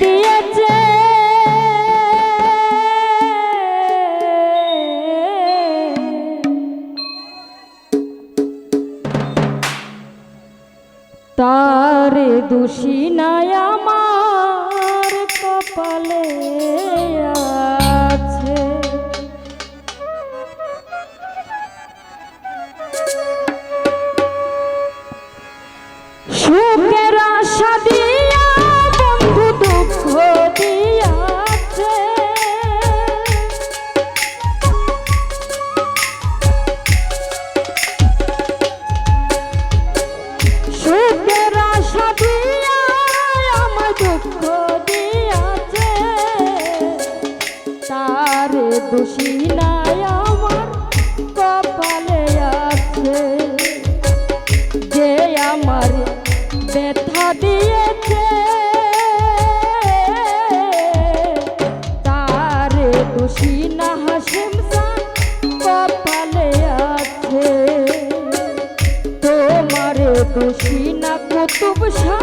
দিয়েছে। তার দোষী নয় আমার কপালে। দোষী নাই আমার, কপালে আছে যে আমার ব্যথা দিয়েছে। তার দোষী না হাসিম কপালে আছে। তোমার দোষী না কুতুব শাহ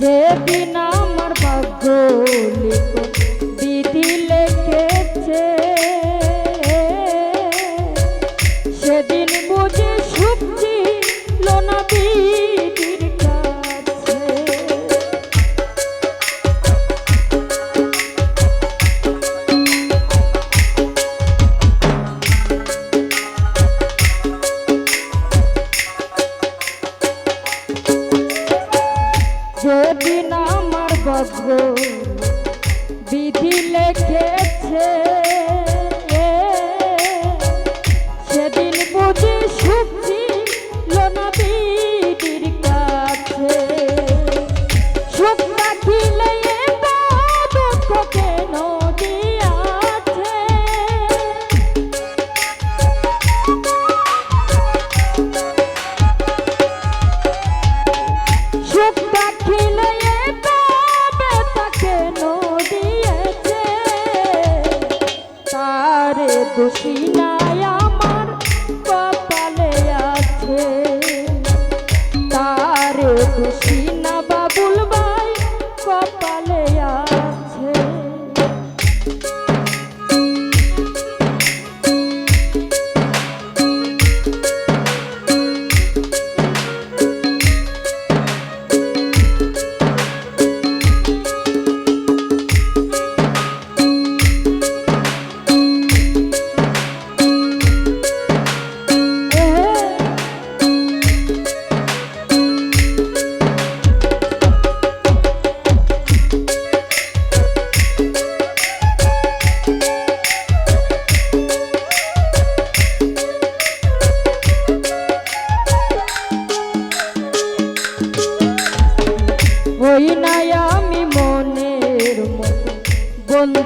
देवी नाम भगोली।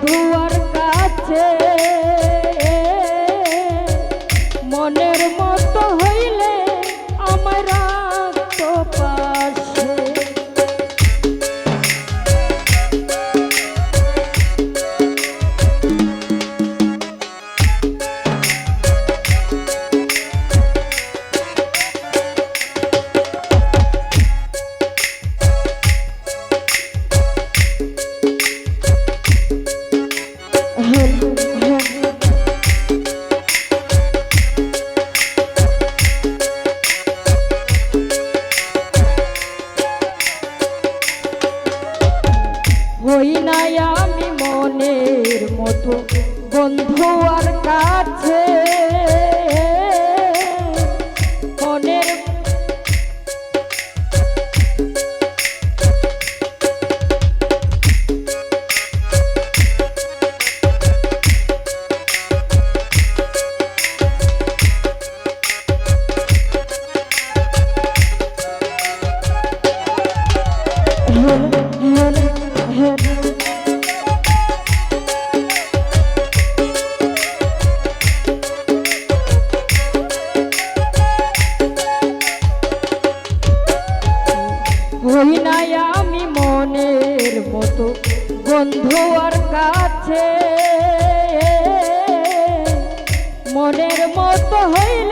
দুয়ার কাছে। আমি মনের মতো কাছে। মনের মতো হইল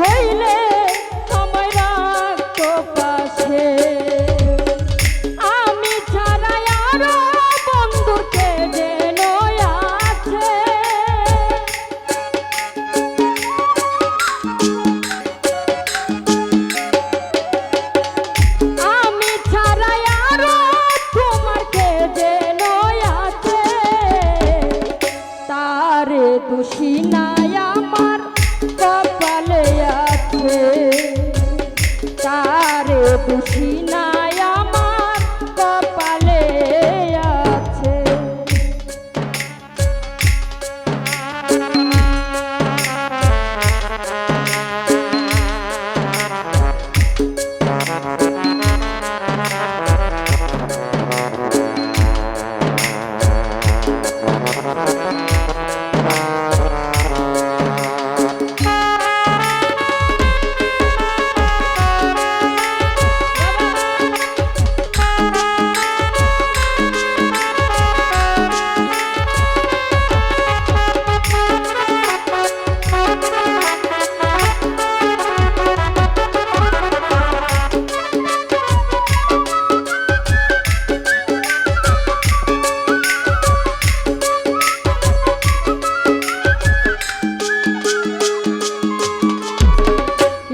হইলে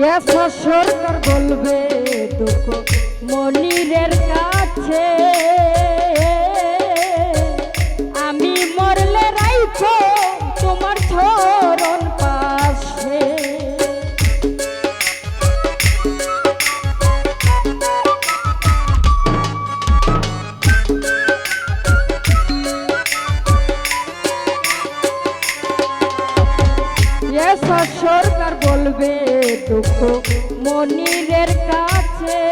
এসো সরকার বলবে দুঃখ মনিরের কাছে। সুখ মনিরের কাছে।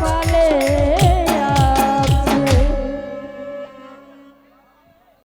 কপালে